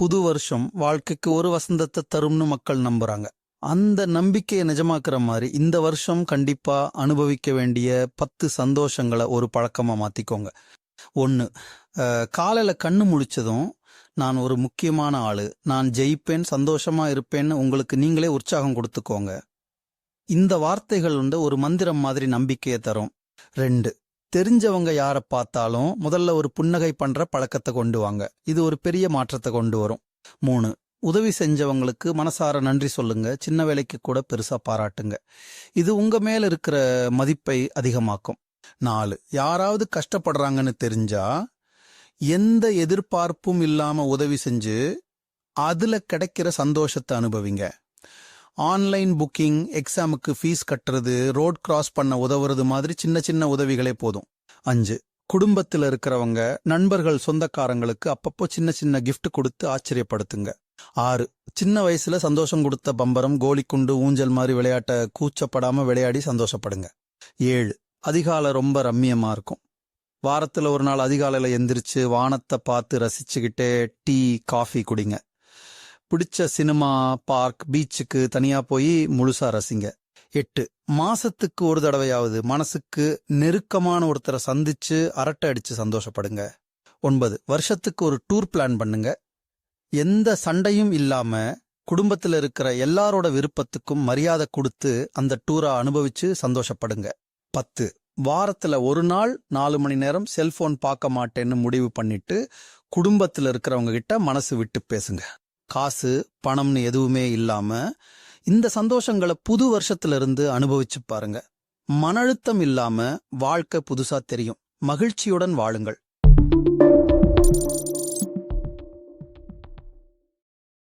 புது வருஷம் வாழ்க்கைக்கு ஒரு வசந்தத்தை தரும்னு மக்கள் நம்புறாங்க. அந்த நம்பிக்கையை நிஜமாக்குற மாதிரி இந்த வருஷம் கண்டிப்பா அனுபவிக்க வேண்டிய பத்து சந்தோஷங்களை ஒரு பழக்கமா மாத்திக்கோங்க. ஒன்னு காலையில கண்ணு முழிச்சதும் நான் ஒரு முக்கியமான ஆளு நான் ஜெயிப்பேன் சந்தோஷமா இருப்பேன்னு உங்களுக்கு நீங்களே உற்சாகம் கொடுத்துக்கோங்க. இந்த வார்த்தைகள் வந்து ஒரு மந்திரம் மாதிரி நம்பிக்கையை தரும். ரெண்டு தெரிஞ்சவங்க யாரை பார்த்தாலும் முதல்ல ஒரு புன்னகை பண்ற பழக்கத்தை கொண்டு வாங்க. இது ஒரு பெரிய மாற்றத்தை கொண்டு வரும். மூணு உதவி செஞ்சவங்களுக்கு மனசார நன்றி சொல்லுங்க. சின்ன வேலைக்கு கூட பெருசா பாராட்டுங்க. இது உங்க மேல இருக்கிற மதிப்பை அதிகமாக்கும். நாலு யாராவது கஷ்டப்படுறாங்கன்னு தெரிஞ்சா எந்த எதிர்பார்ப்பும் இல்லாம உதவி செஞ்சு அதுல கிடைக்கிற சந்தோஷத்தை அனுபவிங்க. ஆன்லைன் புக்கிங் எக்ஸாமுக்கு ஃபீஸ் கட்டுறது ரோட் கிராஸ் பண்ண உதவுறது மாதிரி சின்ன சின்ன உதவிகளே போதும். அஞ்சு குடும்பத்தில் இருக்கிறவங்க நண்பர்கள் சொந்தக்காரங்களுக்கு அப்பப்போ சின்ன சின்ன கிஃப்ட் கொடுத்து ஆச்சரியப்படுத்துங்க. ஆறு சின்ன வயசுல சந்தோஷம் கொடுத்த பம்பரம் கோலிக்குண்டு ஊஞ்சல் மாதிரி விளையாட்ட கூச்சப்படாம விளையாடி சந்தோஷப்படுங்க. ஏழு அதிகாலை ரொம்ப ரம்மியமா இருக்கும். வாரத்துல ஒரு நாள் அதிகாலையில எந்திரிச்சு வானத்தை பார்த்து ரசிச்சுக்கிட்டே டீ காஃபி குடிங்க. பிடிச்ச சினிமா பார்க் பீச்சுக்கு தனியா போய் முழுசா ரசிங்க. எட்டு. மாசத்துக்கு ஒரு தடவையாவது மனசுக்கு நெருக்கமான ஒருத்தரை சந்திச்சு அரட்டை அடிச்சு சந்தோஷப்படுங்க. ஒன்பது. வருஷத்துக்கு ஒரு டூர் பிளான் பண்ணுங்க. எந்த சண்டையும் இல்லாம குடும்பத்துல இருக்கிற எல்லாரோட விருப்பத்துக்கும் மரியாதை கொடுத்து அந்த டூரை அனுபவிச்சு சந்தோஷப்படுங்க. பத்து. வாரத்துல ஒரு நாள் நாலு மணி நேரம் செல்போன் பார்க்க மாட்டேன்னு முடிவு பண்ணிட்டு குடும்பத்துல இருக்கிறவங்க கிட்ட மனசு விட்டு பேசுங்க. காசு பணம்னு எதுவுமே இல்லாம இந்த சந்தோஷங்களை புது வருஷத்துல இருந்து அனுபவிச்சு பாருங்க. மன அழுத்தம் இல்லாம வாழ்க்கை புதுசா தெரியும். மகிழ்ச்சியுடன் வாழுங்கள்.